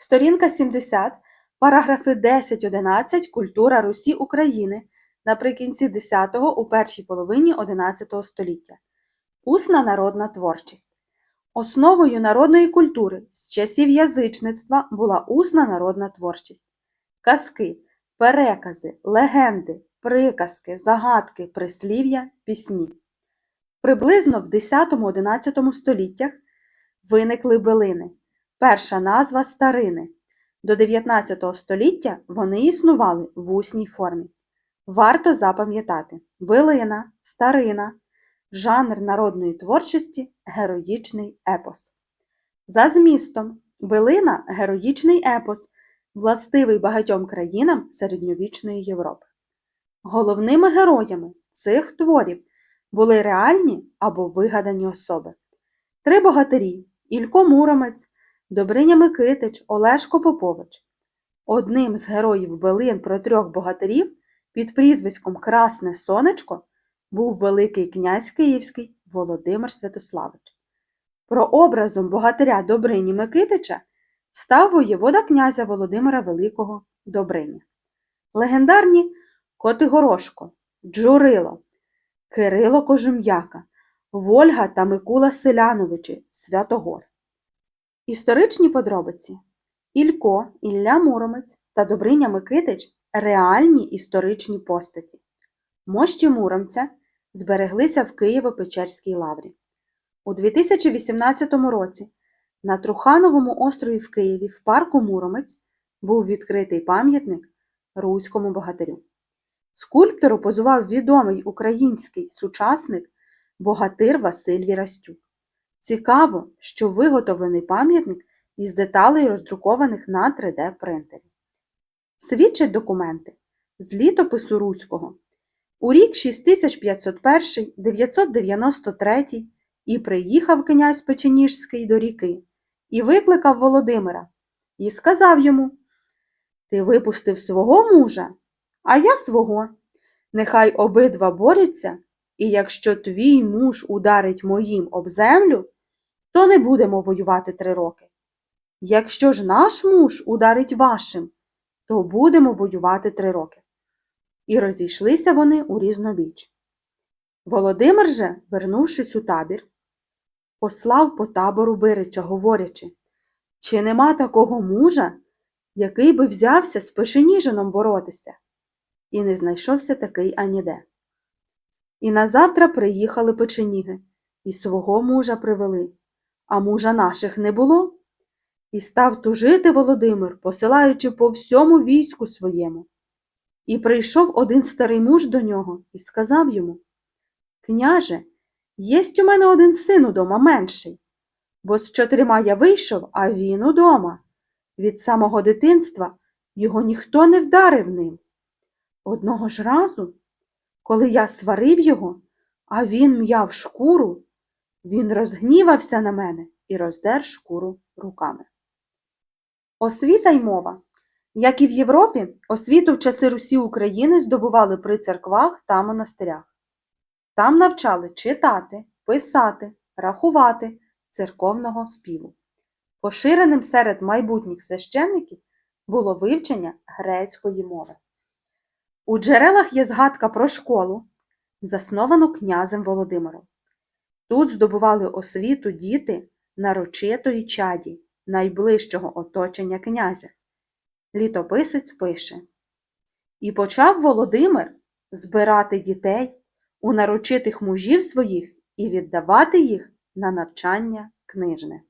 Сторінка 70, параграфи 10-11 Культура Русі України наприкінці 10-го у першій половині 11 століття. Усна народна творчість. Основою народної культури з часів язичництва була усна народна творчість. Казки, перекази, легенди, приказки, загадки, прислів'я, пісні. Приблизно в 10-11 століттях виникли билини. Перша назва старини. До 19 століття вони існували в усній формі. Варто запам'ятати билина, старина, жанр народної творчості, героїчний епос. За змістом, билина героїчний епос, властивий багатьом країнам середньовічної Європи. Головними героями цих творів були реальні або вигадані особи. Три богатирі Ілько Муромець, Добриня Микитич, Олешко Попович. Одним з героїв Белин про трьох богатирів під прізвиськом Красне Сонечко був Великий князь Київський Володимир Святославич. Прообразом богатиря Добрині Микитича став воєвода князя Володимира Великого Добриня. Легендарні Котигорошко, Джурило, Кирило Кожум'яка, Вольга та Микула Селяновичі Святогор. Історичні подробиці Ілько, Ілля Муромець та Добриня Микитич реальні історичні постаті. Мощі Муромця збереглися в Києво-Печерській лаврі. У 2018 році на Трухановому острові в Києві в парку Муромець був відкритий пам'ятник Руському богатирю. Скульптору позував відомий український сучасник богатир Василь Вірастюк. Цікаво, що виготовлений пам'ятник із деталей, роздрукованих на 3D-принтері. Свідчать документи з літопису Руського. У рік 6501, 993 і приїхав князь Печеніжський до ріки і викликав Володимира і сказав йому Ти випустив свого мужа, а я свого. Нехай обидва борються, і якщо твій муж ударить моїм об землю, то не будемо воювати три роки. Якщо ж наш муж ударить вашим, то будемо воювати три роки. І розійшлися вони у різнобіч. Володимир же, вернувшись у табір, послав по табору Бирича, говорячи, чи нема такого мужа, який би взявся з Пешеніжином боротися? І не знайшовся такий аніде. І назавтра приїхали печеніги, і свого мужа привели, а мужа наших не було. І став тужити Володимир, посилаючи по всьому війську своєму. І прийшов один старий муж до нього і сказав йому Княже, єсть у мене один син удома менший, бо з чотирма я вийшов, а він удома. Від самого дитинства його ніхто не вдарив ним. Одного ж разу, коли я сварив його, а він м'яв шкуру, він розгнівався на мене і роздер шкуру руками. Освіта й мова. Як і в Європі, освіту в часи Русі України здобували при церквах та монастирях. Там навчали читати, писати, рахувати церковного співу. Поширеним серед майбутніх священників було вивчення грецької мови. У джерелах є згадка про школу, засновану князем Володимиром. Тут здобували освіту діти нарочитої чаді, найближчого оточення князя. Літописець пише І почав Володимир збирати дітей у нарочитих мужів своїх і віддавати їх на навчання книжне.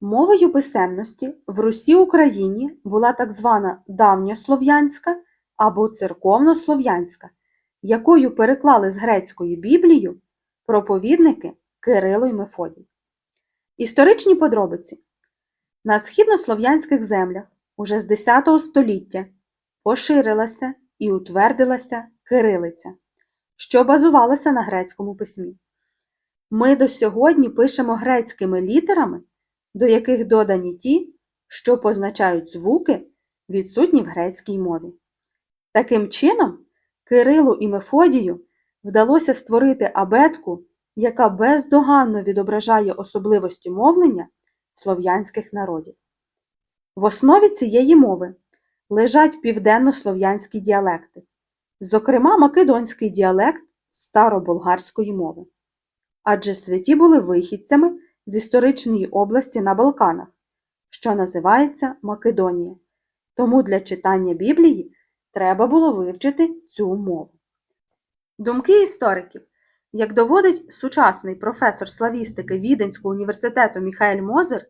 Мовою писемності в Русі Україні була так звана давньослов'янська або церковнослов'янська, якою переклали з грецької Біблію проповідники Кирило й Мефодій. Історичні подробиці на східнослов'янських землях уже з 10 століття поширилася і утвердилася кирилиця, що базувалася на грецькому письмі. Ми до сьогодні пишемо грецькими літерами, до яких додані ті, що позначають звуки, відсутні в грецькій мові. Таким чином, Кирилу і Мефодію вдалося створити абетку, яка бездоганно відображає особливості мовлення слов'янських народів. В основі цієї мови лежать південнослов'янські діалекти, зокрема македонський діалект староболгарської мови. Адже святі були вихідцями з історичної області на Балканах, що називається Македонія. Тому для читання Біблії треба було вивчити цю мову. Думки істориків, як доводить сучасний професор славістики Віденського університету Міхаель Мозер,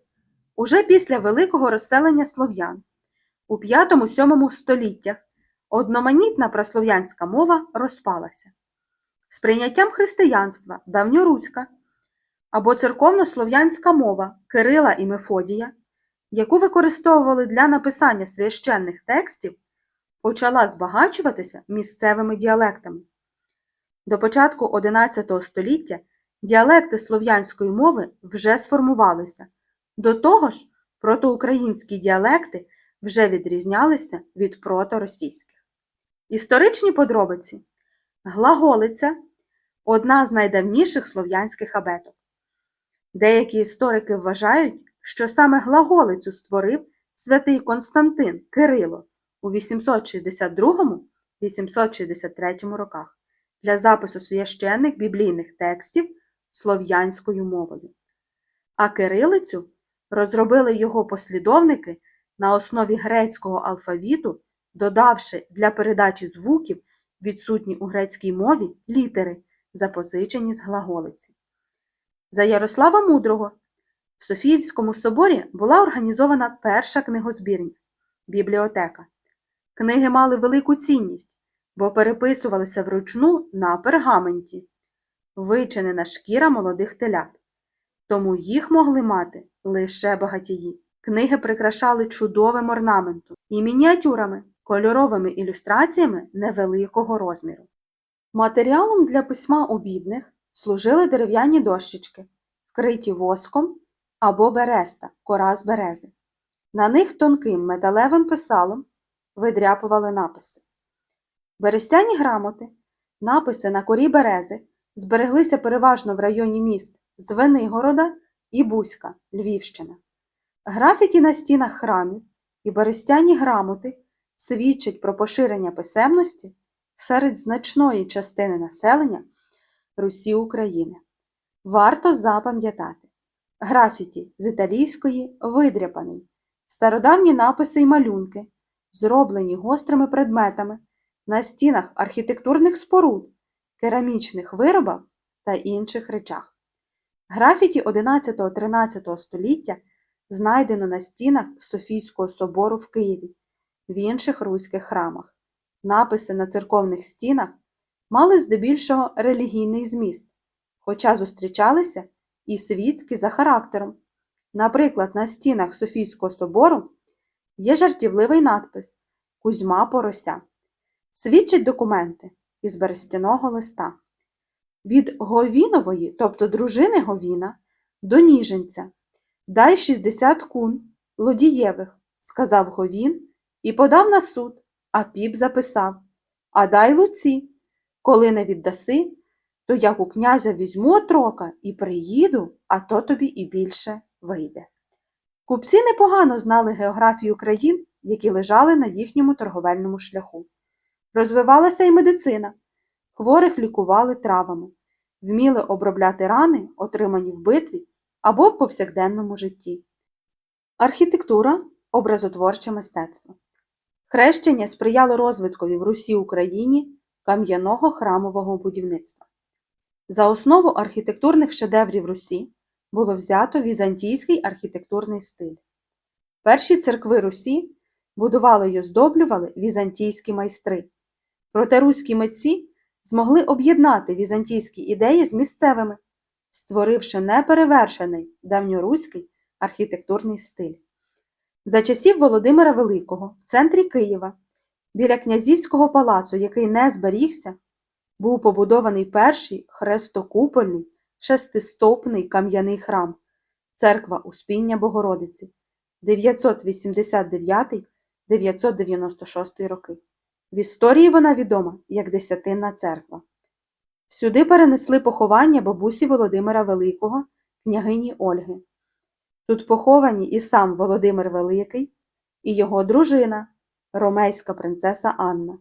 уже після великого розселення слов'ян у 5-7 століттях одноманітна прослов'янська мова розпалася. З прийняттям християнства давньоруська або церковнослов'янська мова Кирила і Мефодія, яку використовували для написання священних текстів, почала збагачуватися місцевими діалектами. До початку XI століття діалекти слов'янської мови вже сформувалися. До того ж, протоукраїнські діалекти вже відрізнялися від проторосійських. Історичні подробиці. Глаголиця одна з найдавніших слов'янських абеток. Деякі історики вважають, що саме глаголицю створив святий Константин Кирило у 862-863 роках для запису священних біблійних текстів слов'янською мовою. А кирилицю розробили його послідовники на основі грецького алфавіту, додавши для передачі звуків відсутні у грецькій мові літери, запозичені з глаголиці. За Ярослава Мудрого в Софіївському соборі була організована перша книгозбірня бібліотека. Книги мали велику цінність, бо переписувалися вручну на пергаменті, вичинена шкіра молодих телят. Тому їх могли мати лише багатії. Книги прикрашали чудовим орнаментом і мініатюрами, кольоровими ілюстраціями невеликого розміру. Матеріалом для письма у бідних служили дерев'яні дощечки, вкриті воском або береста, кора з берези. На них тонким металевим писалом видряпували написи. Берестяні грамоти, написи на корі берези збереглися переважно в районі міст Звенигорода і Бузька, Львівщина. Графіті на стінах храмів і берестяні грамоти свідчать про поширення писемності серед значної частини населення Русі України. Варто запам'ятати графіті з італійської видряпаний, стародавні написи й малюнки, зроблені гострими предметами на стінах архітектурних споруд, керамічних виробах та інших речах. Графіті 11-13 століття знайдено на стінах Софійського собору в Києві, в інших руських храмах. Написи на церковних стінах мали здебільшого релігійний зміст, хоча зустрічалися і світські за характером. Наприклад, на стінах Софійського собору є жартівливий надпис Кузьма Порося. Свідчать документи із берестяного листа. Від Говінової, тобто дружини Говіна, до Ніженця. Дай 60 кун лодієвих, сказав Говін і подав на суд, а піп записав А дай луці, коли не віддаси, то як у князя візьму отрока і приїду, а то тобі і більше вийде. Купці непогано знали географію країн, які лежали на їхньому торговельному шляху. Розвивалася і медицина, хворих лікували травами, вміли обробляти рани, отримані в битві або в повсякденному житті. Архітектура образотворче мистецтво. Хрещення сприяло розвиткові в Русі Україні кам'яного храмового будівництва. За основу архітектурних шедеврів Русі було взято візантійський архітектурний стиль. Перші церкви Русі будували й оздоблювали візантійські майстри. Проте руські митці змогли об'єднати візантійські ідеї з місцевими, створивши неперевершений давньоруський архітектурний стиль. За часів Володимира Великого в центрі Києва, біля князівського палацу, який не зберігся, був побудований перший хрестокупольний шестистопний кам'яний храм церква Успіння Богородиці 989-996 роки. В історії вона відома як Десятинна церква. Сюди перенесли поховання бабусі Володимира Великого, княгині Ольги. Тут поховані і сам Володимир Великий, і його дружина, ромейська принцеса Анна.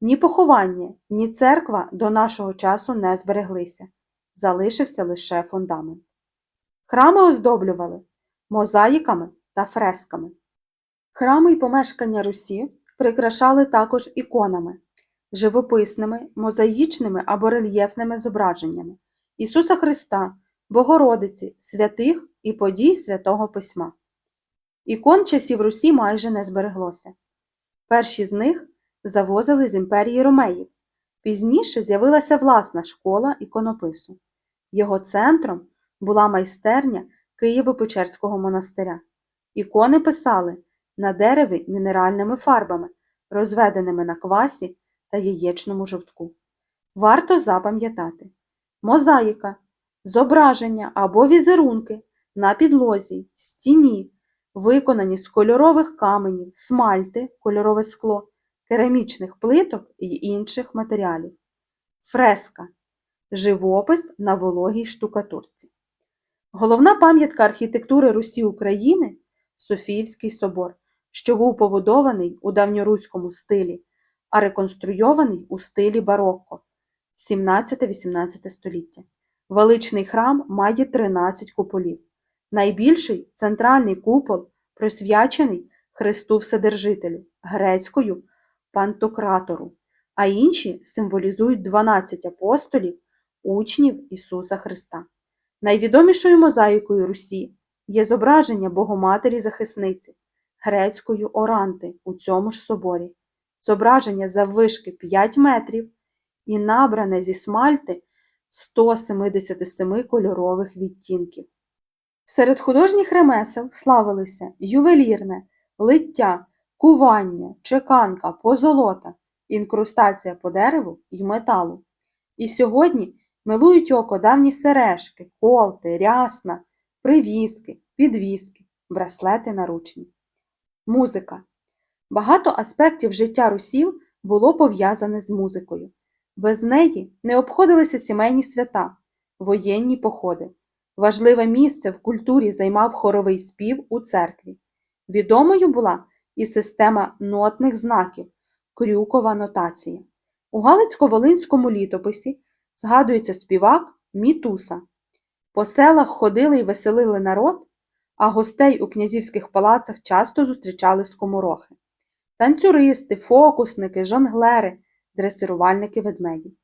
Ні поховання, ні церква до нашого часу не збереглися, залишився лише фундамент. Храми оздоблювали мозаїками та фресками. Храми й помешкання Русі прикрашали також іконами, живописними, мозаїчними або рельєфними зображеннями Ісуса Христа, Богородиці, святих і подій Святого Письма. Ікон часів Русі майже не збереглося. Перші з них завозили з імперії Ромеїв. Пізніше з'явилася власна школа іконопису. Його центром була майстерня Києво-Печерського монастиря. Ікони писали на дереві мінеральними фарбами, розведеними на квасі та яєчному жовтку. Варто запам'ятати мозаїка, зображення або візерунки на підлозі, стіні, виконані з кольорових каменів, смальти, кольорове скло, керамічних плиток і інших матеріалів. Фреска живопис на вологій штукатурці. Головна пам'ятка архітектури Русі України Софіївський собор, що був побудований у давньоруському стилі, а реконструйований у стилі барокко 17-18 століття. Величний храм має 13 куполів. Найбільший центральний купол присвячений Христу Вседержителю, грецькою Пантократору, а інші символізують 12 апостолів, учнів Ісуса Христа. Найвідомішою мозаїкою Русі є зображення Богоматері Захисниці, грецькою Оранти у цьому ж соборі, зображення заввишки 5 метрів і набране зі смальти 177 кольорових відтінків. Серед художніх ремесел славилися ювелірне, лиття, кування, чеканка, позолота, інкрустація по дереву й металу. І сьогодні милують око давні сережки, колти, рясна, привіски, підвіски, браслети наручні. Музика. Багато аспектів життя русів було пов'язане з музикою. Без неї не обходилися сімейні свята, воєнні походи. Важливе місце в культурі займав хоровий спів у церкві. Відомою була і система нотних знаків, крюкова нотація. У Галицько-Волинському літописі згадується співак Мітуса. По селах ходили й веселили народ, а гостей у князівських палацах часто зустрічали скоморохи. Танцюристи, фокусники, жонглери, дресирувальники ведмедів.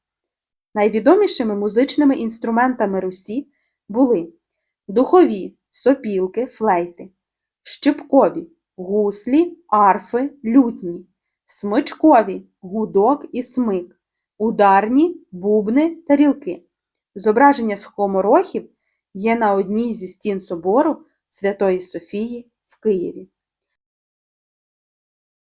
Найвідомішими музичними інструментами Русі були духові, сопілки, флейти, щипкові, гуслі, арфи, лютні, смичкові, гудок і смик, ударні, бубни, тарілки. Зображення скоморохів є на одній зі стін собору Святої Софії в Києві.